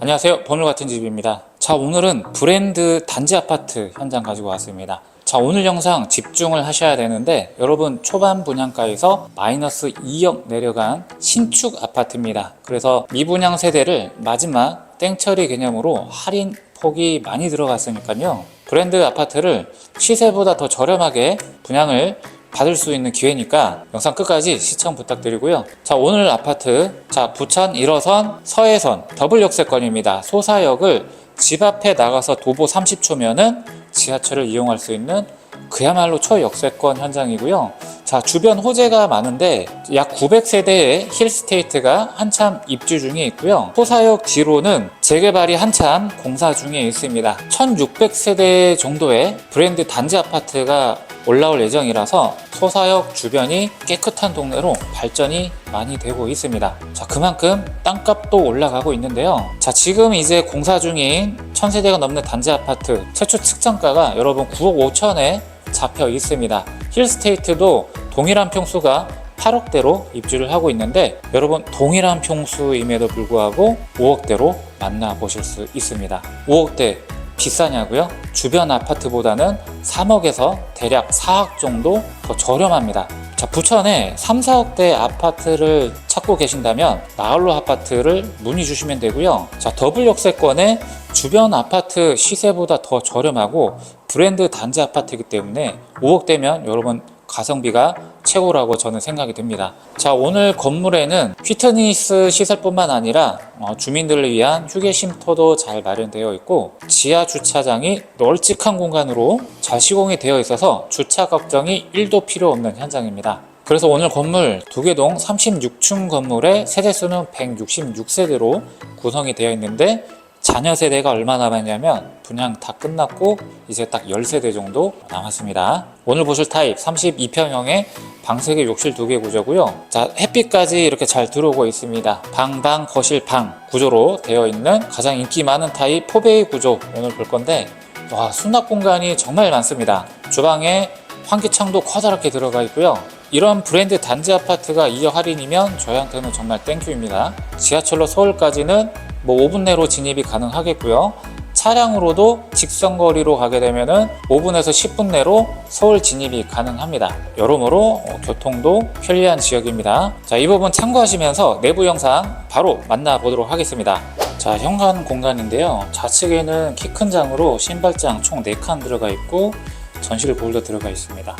안녕하세요. 보물 같은 집입니다. 자, 오늘은 브랜드 단지 아파트 현장 가지고 왔습니다. 자, 오늘 영상 집중을 하셔야 되는데 여러분 초반 분양가에서 마이너스 2억 내려간 신축 아파트입니다. 그래서 미분양 세대를 마지막 땡처리 개념으로 할인 폭이 많이 들어갔으니까요. 브랜드 아파트를 시세보다 더 저렴하게 분양을 받을 수 있는 기회니까 영상 끝까지 시청 부탁드리고요. 자, 오늘 아파트. 자, 부천 1호선 서해선 더블 역세권입니다. 소사역을 집 앞에 나가서 도보 30초면은 지하철을 이용할 수 있는 그야말로 초역세권 현장이고요. 자, 주변 호재가 많은데 약 900세대의 힐스테이트가 한참 입주 중에 있고요. 소사역 뒤로는 재개발이 한참 공사 중에 있습니다. 1600세대 정도의 브랜드 단지 아파트가 올라올 예정이라서 소사역 주변이 깨끗한 동네로 발전이 많이 되고 있습니다. 자, 그만큼 땅값도 올라가고 있는데요. 자, 지금 이제 공사 중인 1000세대가 넘는 단지 아파트 최초 측정가가 여러분 9억 5천에 잡혀 있습니다. 힐스테이트도 동일한 평수가 8억대로 입주를 하고 있는데 여러분 동일한 평수임에도 불구하고 5억대로 만나보실 수 있습니다. 5억대 비싸냐고요? 주변 아파트보다는 3억에서 대략 4억 정도 더 저렴합니다. 자, 부천에 3, 4억대 아파트를 찾고 계신다면 나홀로 아파트를 문의 주시면 되고요. 자, 더블 역세권에 주변 아파트 시세보다 더 저렴하고 브랜드 단지 아파트이기 때문에 5억대면 여러분 가성비가 최고라고 저는 생각이 듭니다. 자, 오늘 건물에는 피트니스 시설뿐만 아니라 어, 주민들을 위한 휴게 쉼터도 잘 마련되어 있고 지하 주차장이 널찍한 공간으로 잘 시공이 되어 있어서 주차 걱정이 1도 필요 없는 현장입니다. 그래서 오늘 건물 두개동 36층 건물의 세대수는 166세대로 구성이 되어 있는데 자녀 세대가 얼마 남았냐면 분양 다 끝났고 이제 딱 10세대 정도 남았습니다. 오늘 보실 타입 32평형의 방 3개 욕실 2개 구조고요. 자, 햇빛까지 이렇게 잘 들어오고 있습니다. 방, 방, 거실, 방 구조로 되어 있는 가장 인기 많은 타입 포베이 구조 오늘 볼 건데 와, 수납 공간이 정말 많습니다. 주방에 환기창도 커다랗게 들어가 있고요. 이런 브랜드 단지 아파트가 2억 할인이면 저희한테는 정말 땡큐입니다. 지하철로 서울까지는 뭐 5분 내로 진입이 가능하겠고요. 차량으로도 직선 거리로 가게 되면은 5분에서 10분 내로 서울 진입이 가능합니다. 여러모로 어, 교통도 편리한 지역입니다. 자, 이 부분 참고하시면서 내부 영상 바로 만나보도록 하겠습니다. 자, 현관 공간인데요. 좌측에는 키 큰 장으로 신발장 총 4칸 들어가 있고 전실 볼도 들어가 있습니다.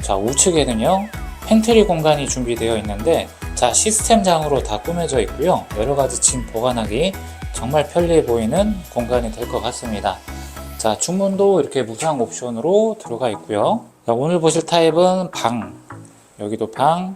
자, 우측에는요. 팬트리 공간이 준비되어 있는데 자, 시스템장으로 다 꾸며져 있고요. 여러 가지 짐 보관하기 정말 편리해 보이는 공간이 될 것 같습니다. 자, 중문도 이렇게 무상 옵션으로 들어가 있고요. 자, 오늘 보실 타입은 방, 여기도 방,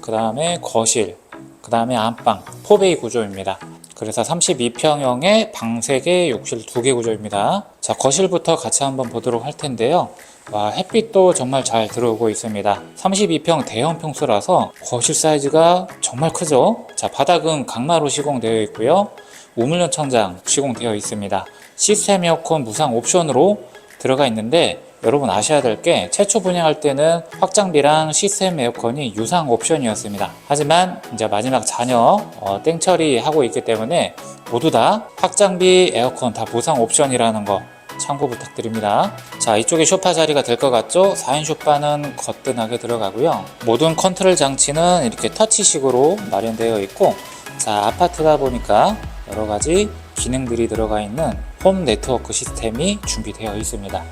그 다음에 거실, 그 다음에 안방, 포베이 구조입니다. 그래서 32평형의 방 3개, 욕실 2개 구조입니다. 자, 거실부터 같이 한번 보도록 할 텐데요. 와, 햇빛도 정말 잘 들어오고 있습니다. 32평 대형 평수라서 거실 사이즈가 정말 크죠? 자, 바닥은 강마로 시공되어 있고요. 우물면 청장 시공되어 있습니다. 시스템 에어컨 무상 옵션으로 들어가 있는데 여러분 아셔야 될 게 최초 분양할 때는 확장비랑 시스템 에어컨이 유상 옵션이었습니다. 하지만 이제 마지막 자녀 어, 땡처리 하고 있기 때문에 모두 다 확장비 에어컨 다 무상 옵션이라는 거 참고 부탁드립니다. 자, 이쪽에 쇼파 자리가 될 것 같죠? 4인 쇼파는 거뜬하게 들어가고요. 모든 컨트롤 장치는 이렇게 터치식으로 마련되어 있고 자, 아파트다 보니까 여러 가지 기능들이 들어가 있는 홈 네트워크 시스템이 준비되어 있습니다.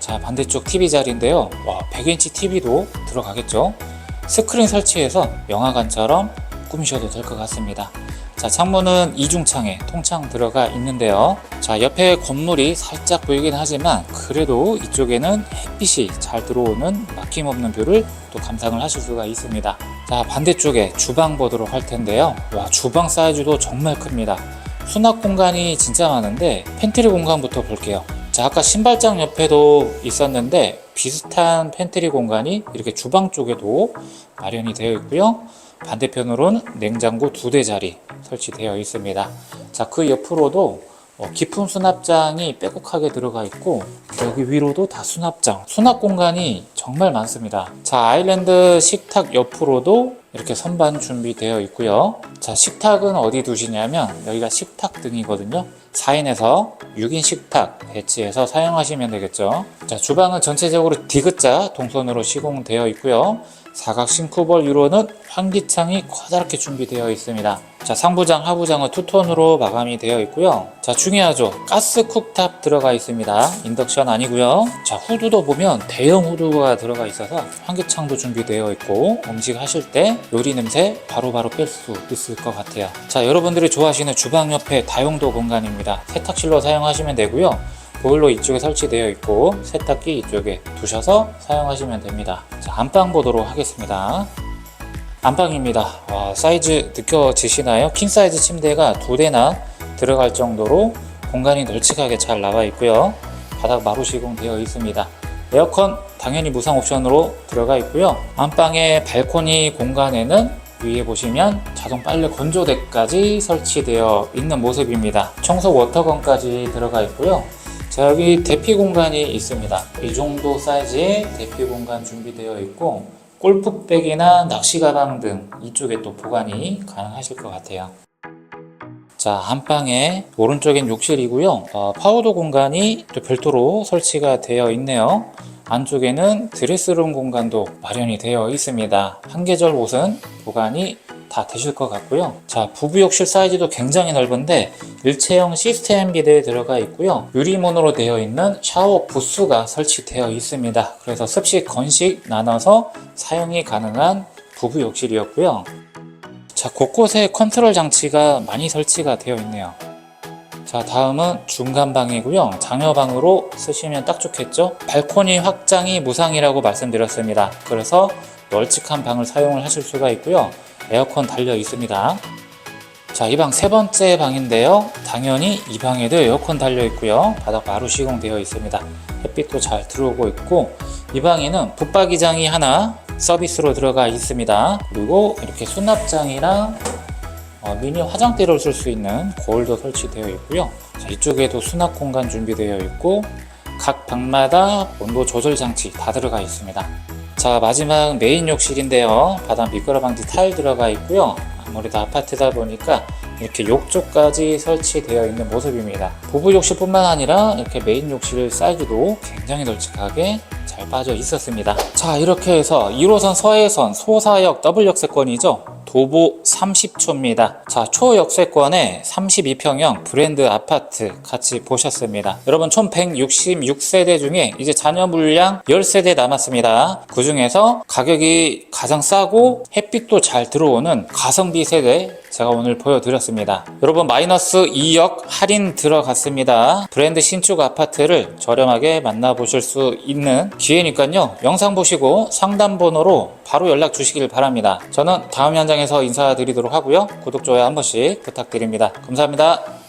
자, 반대쪽 TV 자리인데요. 와, 100인치 TV도 들어가겠죠? 스크린 설치해서 영화관처럼 꾸미셔도 될 것 같습니다. 자, 창문은 이중창에 통창 들어가 있는데요. 자, 옆에 건물이 살짝 보이긴 하지만 그래도 이쪽에는 햇빛이 잘 들어오는 막힘없는 뷰를 또 감상을 하실 수가 있습니다. 자, 반대쪽에 주방 보도록 할 텐데요. 와, 주방 사이즈도 정말 큽니다. 수납 공간이 진짜 많은데 팬트리 공간부터 볼게요. 자, 아까 신발장 옆에도 있었는데 비슷한 팬트리 공간이 이렇게 주방 쪽에도 마련이 되어 있고요. 반대편으로는 냉장고 두 대 자리 설치되어 있습니다. 자, 그 옆으로도 어, 깊은 수납장이 빼곡하게 들어가 있고 여기 위로도 다 수납장 수납 공간이 정말 많습니다 자 아일랜드 식탁 옆으로도 이렇게 선반 준비되어 있고요. 자, 식탁은 어디 두시냐면 여기가 식탁 등이거든요. 4인에서 6인 식탁 배치해서 사용하시면 되겠죠. 자, 주방은 전체적으로 디귿자 동선으로 시공되어 있고요. 사각 싱크볼 유로는 환기창이 커다랗게 준비되어 있습니다. 자, 상부장, 하부장은 투톤으로 마감이 되어 있고요. 자, 중요하죠. 가스 쿡탑 들어가 있습니다. 인덕션 아니고요. 자, 후드도 보면 대형 후드가 들어가 있어서 환기창도 준비되어 있고 음식 하실 때 요리 냄새 바로바로 뺄 수 있을 것 같아요. 자, 여러분들이 좋아하시는 주방 옆에 다용도 공간입니다. 세탁실로 사용하시면 되고요. 보일러 이쪽에 설치되어 있고 세탁기 이쪽에 두셔서 사용하시면 됩니다. 자, 안방 보도록 하겠습니다. 안방입니다. 와, 사이즈 느껴지시나요? 킹 사이즈 침대가 두 대나 들어갈 정도로 공간이 널찍하게 잘 나와 있고요. 바닥 마루 시공되어 있습니다. 에어컨 당연히 무상 옵션으로 들어가 있고요. 안방의 발코니 공간에는 위에 보시면 자동 빨래 건조대까지 설치되어 있는 모습입니다. 청소 워터건까지 들어가 있고요. 자, 여기 대피 공간이 있습니다. 이 정도 사이즈의 대피 공간 준비되어 있고 골프백이나 낚시 가방 등 이쪽에 또 보관이 가능하실 것 같아요. 자, 안방에 오른쪽엔 욕실이고요. 어, 파우더 공간이 또 별도로 설치가 되어 있네요. 안쪽에는 드레스룸 공간도 마련이 되어 있습니다. 한 계절 옷은 보관이 다 되실 것 같고요. 자, 부부 욕실 사이즈도 굉장히 넓은데 일체형 시스템 비대에 들어가 있고요. 유리문으로 되어 있는 샤워 부스가 설치되어 있습니다. 그래서 습식, 건식 나눠서 사용이 가능한 부부 욕실이었고요. 자, 곳곳에 컨트롤 장치가 많이 설치가 되어 있네요. 자, 다음은 중간방이고요. 장여방으로 쓰시면 딱 좋겠죠? 발코니 확장이 무상이라고 말씀드렸습니다. 그래서 널찍한 방을 사용을 하실 수가 있고요. 에어컨 달려 있습니다. 자, 이 방 세 번째 방인데요. 당연히 이 방에도 에어컨 달려 있고요. 바닥 마루 시공되어 있습니다. 햇빛도 잘 들어오고 있고 이 방에는 붙박이장이 하나 서비스로 들어가 있습니다. 그리고 이렇게 수납장이랑 어, 미니 화장대를 쓸 수 있는 거울도 설치되어 있고요. 자, 이쪽에도 수납 공간 준비되어 있고 각 방마다 온도 조절 장치 다 들어가 있습니다. 자 마지막 메인 욕실인데요. 바닥 미끄러 방지 타일 들어가 있고요. 아무래도 아파트다 보니까 이렇게 욕조까지 설치되어 있는 모습입니다. 부부 욕실뿐만 아니라 이렇게 메인 욕실 사이즈도 굉장히 널찍하게 잘 빠져 있었습니다. 자 이렇게 해서 1호선 서해선 소사역 더블 역세권이죠. 도보 30초입니다. 자, 초역세권에 32평형 브랜드 아파트 같이 보셨습니다. 여러분 총 166세대 중에 이제 자녀 물량 10세대 남았습니다. 그 중에서 가격이 가장 싸고 햇빛도 잘 들어오는 가성비 세대 제가 오늘 보여드렸습니다. 여러분 마이너스 2억 할인 들어갔습니다. 브랜드 신축 아파트를 저렴하게 만나보실 수 있는 기회니까요. 영상 보시고 상담 번호로 바로 연락 주시길 바랍니다. 저는 다음 현장에서 인사드리도록 하고요. 구독, 좋아요 한 번씩 부탁드립니다. 감사합니다.